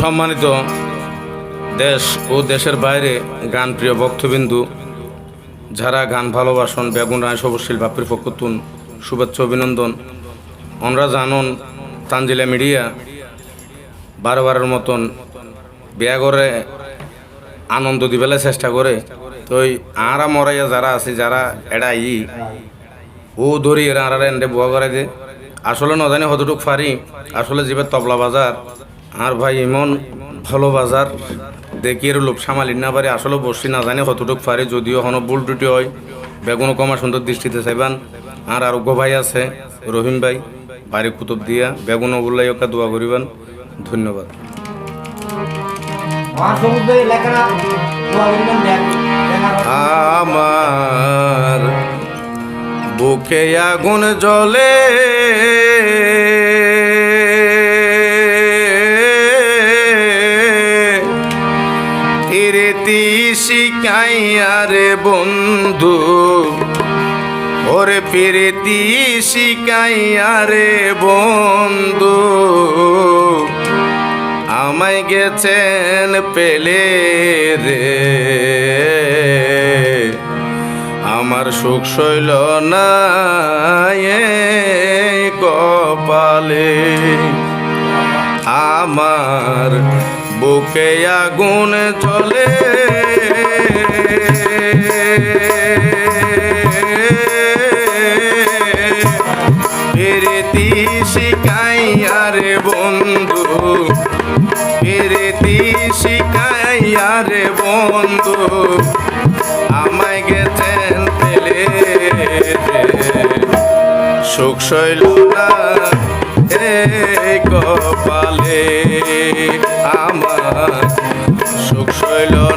সম্মানিত দেশ ও দেশের বাইরে গান প্রিয় ভক্তবিন্দু, যারা গান ভালোবাসন, বেগুন রায় সবশীল বাপির ফকতুন, শুভেচ্ছা, অভিনন্দন। আমরা জানন, তানজিলা মিডিয়া বারবারের মতন বিয়া করে, আনন্দ দিবেলে চেষ্টা করে। তো ওই আরা মরাইয়া যারা আছে, যারা এরা ই ও ধরি এরা আর এন্ডে বুয়া করে দে। আসলে নজানি হতটুক ফারি আসলে যাবে তবলা বাজার। আর ভাই এমন ভালো বাজার। দেখি এর লোভ সামালি না পারে আসলে বসছি না জানি কতটুক ফারি যদিও হন ভুল টুটি হয়। বেগুনো কমা সুন্দর দৃষ্টিতে চাইবান। আর আরোগ্য ভাই আছে রহিম ভাই বাড়ি কুতুব দিয়া। বেগুনো বললাই ওকে দোয়া করিবেন। ধন্যবাদ। আমার বুকে আগুন জ্বলে। ফিরেতি শিকাইয়ারে বন্ধু, ওরে ফিরেতি শিকাইয়ারে বন্ধু। আমায় গেছেন পেলে রে, আমার সুখ শৈল না কপালে। আমার বুকে আগুন চলে বন্ধু। ফিরতি শিকাইয়ারে বন্ধু। আমায় গেছেন পেলে সুখ শৈল না কপালে। আমার সুখ শৈল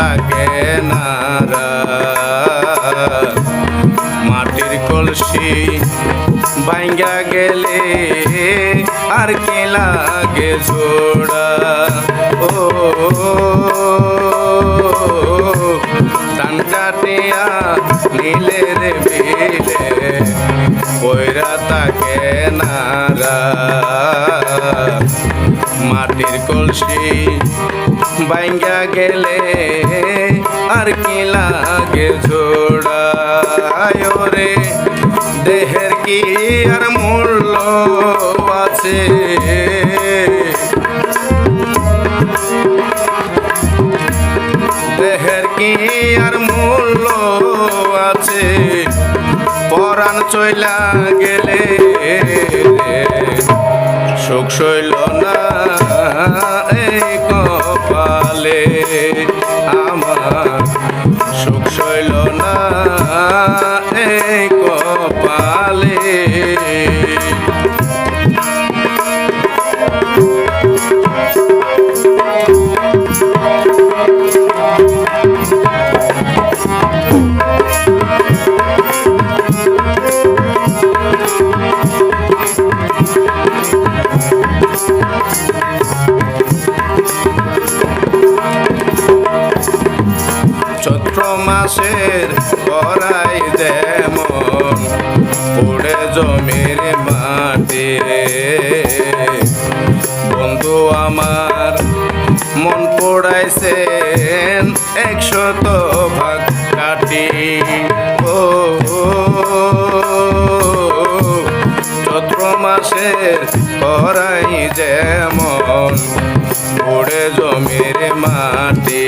তাকে নারা। মাটির কলসি ভাঙ্গা গেলে আর কি লাগে জোড়া? ও ধান কাটিয়া নীলে রে বিলে কইরা তাকে নারা। মাটির কলসি বাইঙ্গা গেলে কি লাগে জোড়ায় রে। দেহের কি আর মূল্য আছে? দেহের কি আর মূল্য আছে? পরাণ চইলা গেলে সুখ শৈল না এই চৈত্র মাসের করাই যেমন পড়ে জমির মাটি বন্ধু আমার, মন পড়াইছেন একশত ভাগ কাটি ও, চৈত্র মাসের করাই যেমন পড়ে জমির মাটি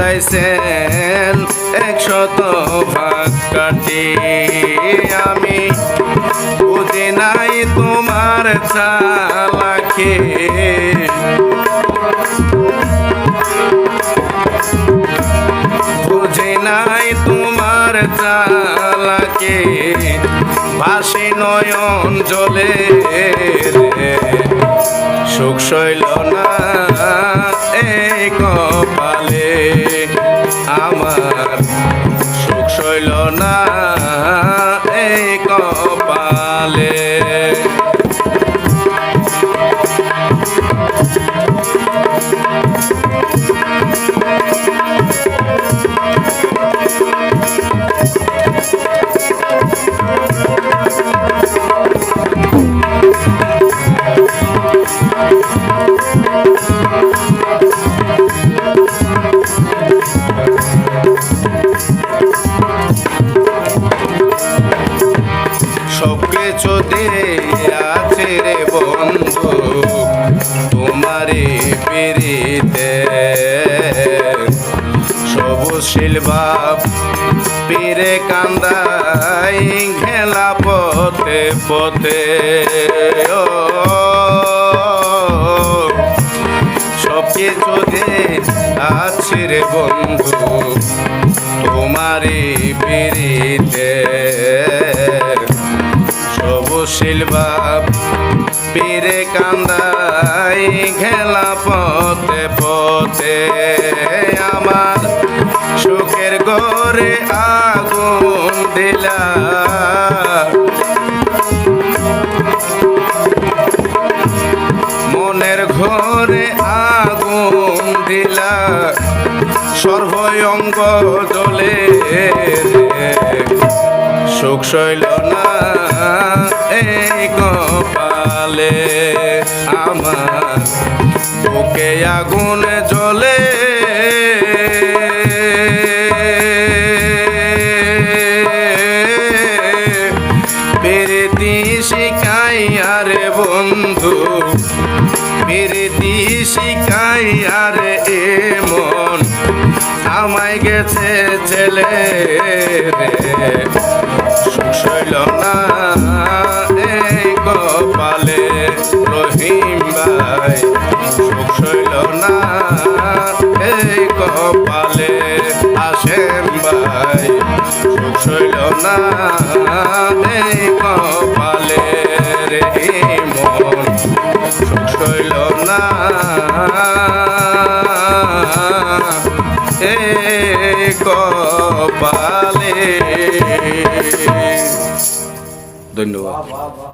করাইছেন একশত ভাগ কাটি আমি। বুঝি নাই তোমার চালাকে। বুঝি নাই তোমার চালাকে। বাসি নয়ন জলে সুখ শৈল না এই বন্ধু তোমারে পিড়িতে সবুজ শিলবাপ পীরে কান্দাই ঘেলা পথে পথে। ও সব কিছু আছে রে বন্ধু, তোমারই পিড়িতে সবুজ শিলবাপ পীরে কান্দাই খেলা পথে পথে আমার সুখের গড়ে আগুন দিলা। মনের ঘরে আগুন দিলা। সর্বঙ্গ জলে সুখ শৈল না এই কপালে আমার বুকে আগুন জ্বলে। পেরেতি শিখাই, আরে বন্ধু, প্রীতি শিখাই, আর এ মন। আমায় গেছে ছেলে রে না কপালে রহিম ভাই, সুখ শৈল না। এই কপালে আসেম ভাই, সুখ শৈল না। এই কপালে রে মন, সুখ শৈল না। এ কপালে। ধন্যবাদ।